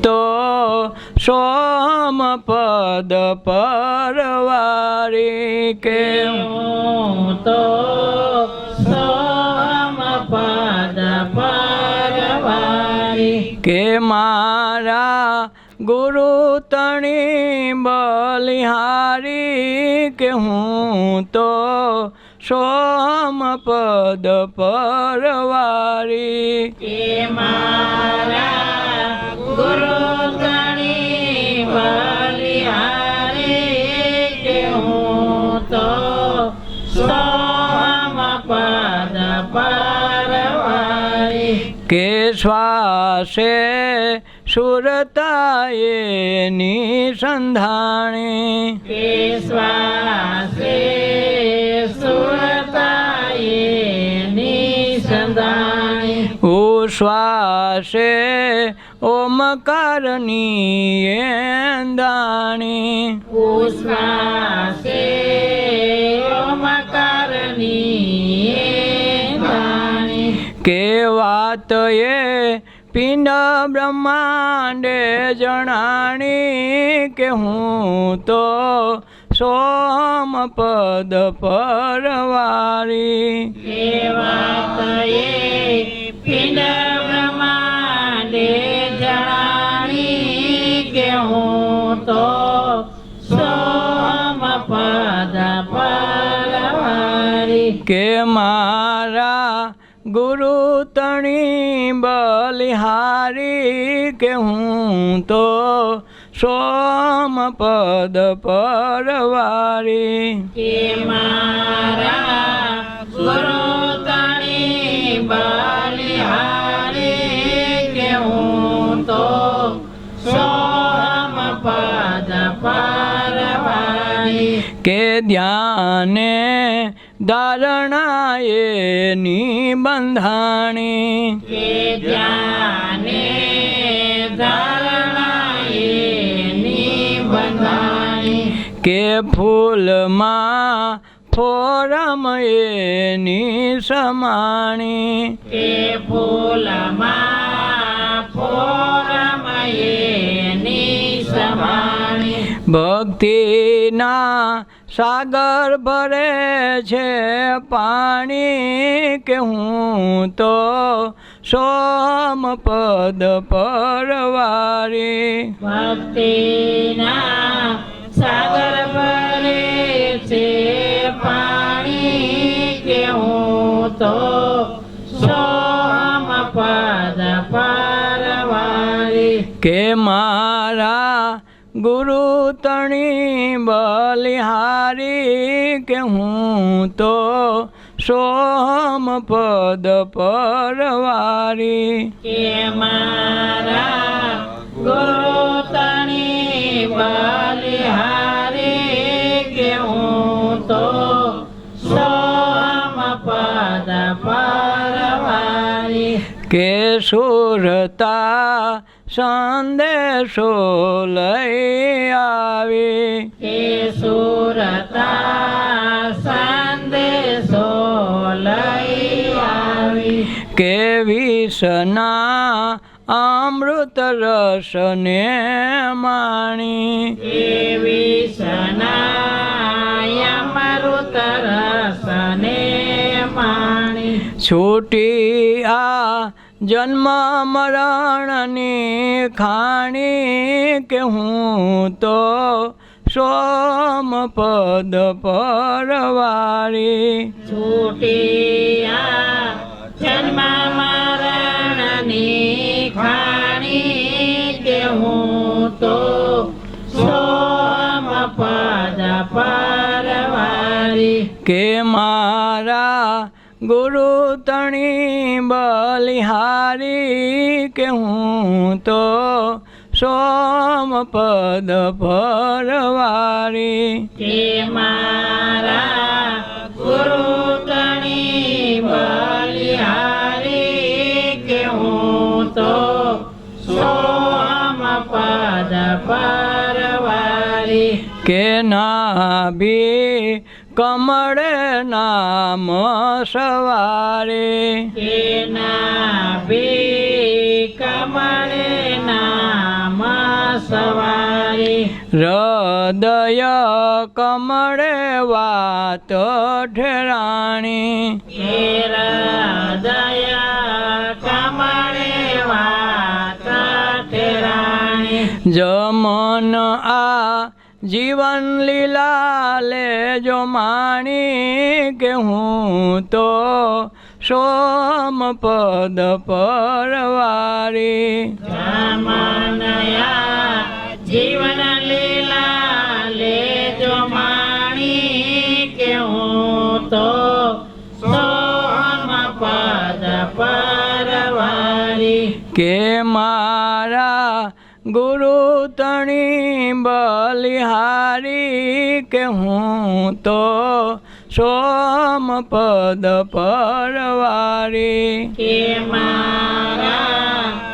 તો સોમપદ પરવારી કે હું તો સોમ પદ પરવારી કે મારા ગુરુ તણી બલિહારી કે હું તો સોમપદ પરવારી કે મારા શ્વાસે સુરતાએ નિસંધાણી કે શ્વાસે સુરતાએ નિસંધાણી શ્વાસે ઓમકારની દાણી ઉશ્વાસે ઓમકારની વાણી કે વાત એ પિંડ બ્રહ્માંડે જણાણી કે હું તો સોમપદ પરવારી કેવાત એ પિંડ બ્રહ્માંડે જણાણી કે હું તો સોમ પદ પરવારી કે મારા ગુરુ તણી બલિહારી કે હું તો સોમપદ પરવારી કે મારા ગુરુ તણી બલિહારી કે હું તો સોમ પદ પરવારી કે ધ્યાને ધારણાએ નિબંધાણી. કે ધ્યાને ધારણાએ નિબંધાણી. કે ફૂલમાં ફોરમ એની સમાણી કે ફૂલમાં ફોરમ એની સમાણી ભક્તિના સાગર ભરે છે પાણી કે હું તો સોમપદ પરવારી ભક્તિના સાગર ભરે છે પાણી કે હું તો સોમ પદ પરવારી કે મારા ગુરુ તણી બલિહારી કે હું તો સોમપદ પરવારી કે મારા ગુરુ તણી બલિહારી કે હું તો સોમ પદ પરવારી કે સુરતા સંદેશો લઈ આવી. એ સુરતા સંદેશો લઈ આવી. કે વિષના અમૃત રસને માણી. કે વિષના મરુત રસને માણી. છૂટી જન્મ મરણની ખાણી કે હું તો સોમપદ પરવારી છૂટિયા જન્મ મરણની ખાણી કે હું તો સોમ પદ પરવારી કે મારા ગુરુ તણી બલિહારી કે હું તો સોમપદ પરવારી? કે મારા ગુરુ તણી બલિહારી કે હું તો સોમ પદ પરવારી? કે નાભી કમળે નામ સવારે. કે ના ભી કમળે નામ સવારી. હૃદય કમળે વાત ઠેરાણી હૃદય દયા કમળે વાત ઠેરાણી જમન જીવન લીલા લેજો માણી કે હું તો સોમ પદ પરવારી જીવન લીલા લેજો બલિહારી કે હું તો સોમ પદ પરવારી. કે મારા